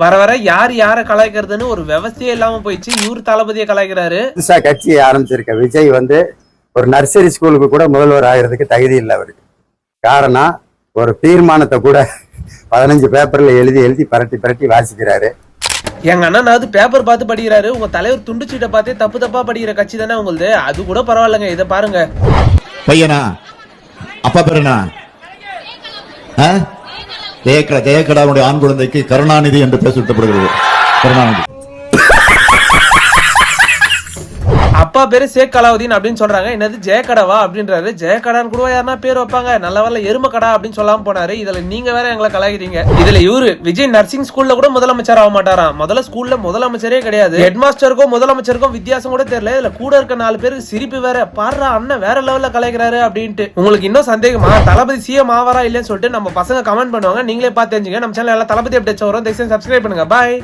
வர வர யார் யாரை கலாய்க்கிறதுன்னு ஒரு விவசாயே இல்லாம போயிடுச்சு. இவரு தளபதியை கலாய்க்கிறாரு. புதுசா கட்சியை ஆரம்பிச்சிருக்க விஜய் வந்து ஒரு நர்சரி ஸ்கூலுக்கு கூட முதல்வர் ஆகிறதுக்கு தகுதி இல்லை அவருக்கு. காரணம் ஒரு தீர்மானத்தை கூட பதினஞ்சு பேப்பர்ல எழுதி எழுதி பரட்டி பரட்டி வாசிக்கிறாரு. எங்க அண்ணனாவது பேப்பர் பார்த்து படிக்கிறாரு. உங்க தலைவர் துண்டு சீட்டை பார்த்தே தப்பு தப்பா படிக்கிற கட்சி தானே உங்களுது. அது கூட பரவாயில்லைங்க இதை பாருங்க. பையனா? அப்பா பேர் என்ன? ஆ? ஜெயக்கடா ஜெயக்கடாவுடைய ஆண் குழந்தைக்கு கருணாநிதி என்று பெயர் சூட்டப்படுகிறது. கருணாநிதி. அப்பா பேரு சேக் கலாவுதீன் அப்படின்னு சொல்றாங்க. என்னது ஜெயக்கடவா அப்படின்றாரு. ஜெயக்கடான்னு கூட யாருன்னா பேர் வைப்பாங்க. நல்ல வரல எருமக்கடா அப்படின்னு சொல்லாம போனாரு. இதுல நீங்க வேற எங்களை கலாய்க்கிறீங்க. இதுல இவரு விஜய் நர்சிங் ஸ்கூல்ல கூட முதலமைச்சர் ஆக மாட்டாராம். முதல்ல ஸ்கூல்ல முதலமைச்சரே கிடையாது. ஹெட் மாஸ்டருக்கும் முதலமைச்சருக்கும் வித்தியாசம் கூட தெரியல. இதுல கூட இருக்க நாலு பேருக்கு சிரிப்பு வேற. பாடுறா அண்ணன் வேற லெவல்ல கலாய்க்கிறாரு அப்படின்ட்டு. உங்களுக்கு இன்னும் சந்தேகமா? தளபதி சிஎம் ஆவாரா இல்லைன்னு சொல்லிட்டு நம்ம பசங்க கமெண்ட் பண்ணுவாங்க. நீங்களே பார்த்து தெரிஞ்சுங்க. நம்ம சேனல் எல்லாம் தளபதி அப்டேட்ஸ் வரும். தயவுசெய்து சப்ஸ்கிரைப் பண்ணுங்க. பாய்